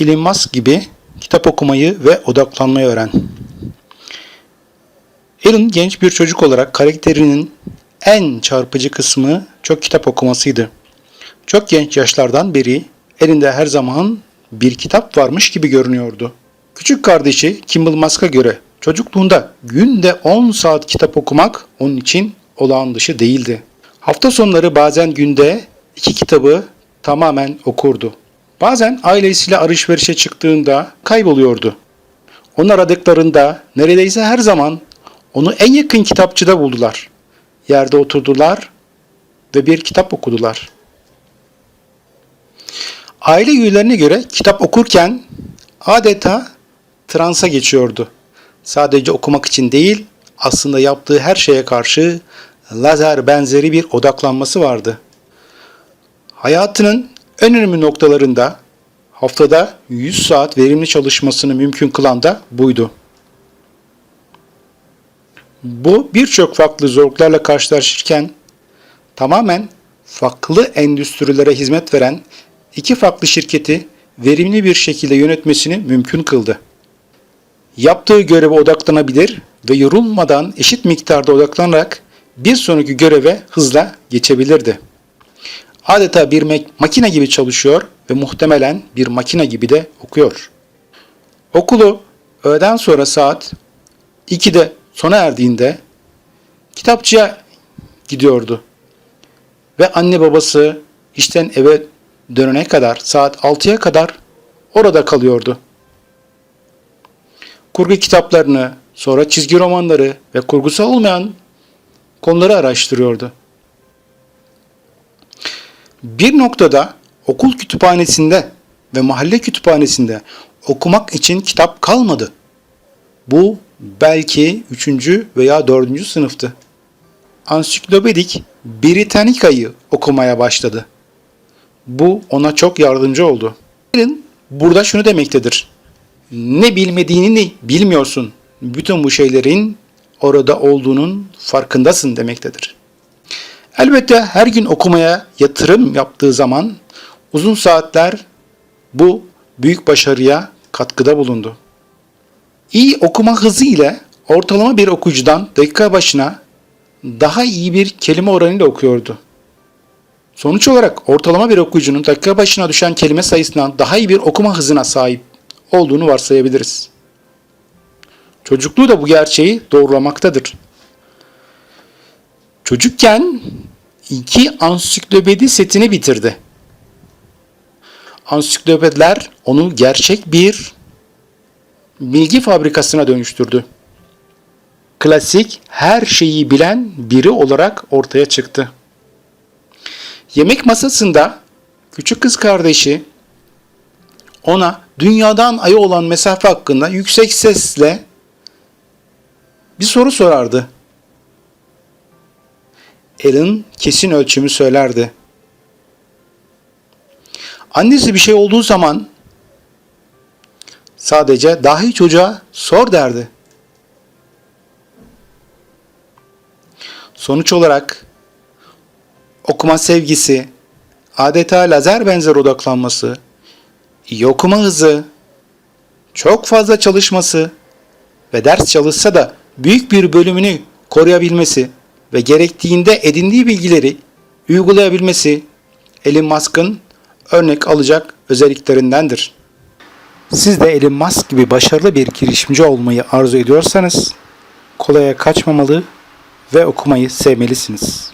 Elon Musk gibi kitap okumayı ve odaklanmayı öğren. Elon genç bir çocuk olarak karakterinin en çarpıcı kısmı çok kitap okumasıydı. Çok genç yaşlardan beri elinde her zaman bir kitap varmış gibi görünüyordu. Küçük kardeşi Kimball Musk'a göre çocukluğunda günde 10 saat kitap okumak onun için olağan dışı değildi. Hafta sonları bazen günde iki kitabı tamamen okurdu. Bazen ailesiyle alışverişe çıktığında kayboluyordu. Onu aradıklarında neredeyse her zaman onu en yakın kitapçıda buldular. Yerde oturdular ve bir kitap okudular. Aile üyelerine göre kitap okurken adeta transa geçiyordu. Sadece okumak için değil, aslında yaptığı her şeye karşı lazer benzeri bir odaklanması vardı. Hayatının en önemli noktalarında haftada 100 saat verimli çalışmasını mümkün kılan da buydu. Bu birçok farklı zorluklarla karşılaşırken tamamen farklı endüstrilere hizmet veren iki farklı şirketi verimli bir şekilde yönetmesini mümkün kıldı. Yaptığı göreve odaklanabilir ve yorulmadan eşit miktarda odaklanarak bir sonraki göreve hızla geçebilirdi. Adeta bir makine gibi çalışıyor ve muhtemelen bir makine gibi de okuyor. Okulu öğleden sonra saat 2'de sona erdiğinde kitapçıya gidiyordu. Ve anne babası işten eve dönene kadar saat 6'ya kadar orada kalıyordu. Kurgu kitaplarını, sonra çizgi romanları ve kurgusal olmayan konuları araştırıyordu. Bir noktada okul kütüphanesinde ve mahalle kütüphanesinde okumak için kitap kalmadı. Bu belki 3. veya 4. sınıftı. Ansiklopedik Britannica'yı okumaya başladı. Bu ona çok yardımcı oldu. Burada şunu demektedir. Ne bilmediğini bilmiyorsun. Bütün bu şeylerin orada olduğunun farkındasın demektedir. Elbette her gün okumaya yatırım yaptığı zaman uzun saatler bu büyük başarıya katkıda bulundu. İyi okuma hızı ile ortalama bir okuyucudan dakika başına daha iyi bir kelime oranıyla okuyordu. Sonuç olarak ortalama bir okuyucunun dakika başına düşen kelime sayısından daha iyi bir okuma hızına sahip olduğunu varsayabiliriz. Çocukluğu da bu gerçeği doğrulamaktadır. Çocukken iki ansiklopedi setini bitirdi. Ansiklopediler onu gerçek bir bilgi fabrikasına dönüştürdü. Klasik her şeyi bilen biri olarak ortaya çıktı. Yemek masasında küçük kız kardeşi ona dünyadan aya olan mesafe hakkında yüksek sesle bir soru sorardı. Alan kesin ölçümü söylerdi. Annesi bir şey olduğu zaman sadece dahi çocuğa sor derdi. Sonuç olarak okuma sevgisi, adeta lazer benzer odaklanması, iyi okuma hızı, çok fazla çalışması ve ders çalışsa da büyük bir bölümünü koruyabilmesi ve gerektiğinde edindiği bilgileri uygulayabilmesi Elon Musk'ın örnek alacak özelliklerindendir. Siz de Elon Musk gibi başarılı bir girişimci olmayı arzu ediyorsanız kolaya kaçmamalı ve okumayı sevmelisiniz.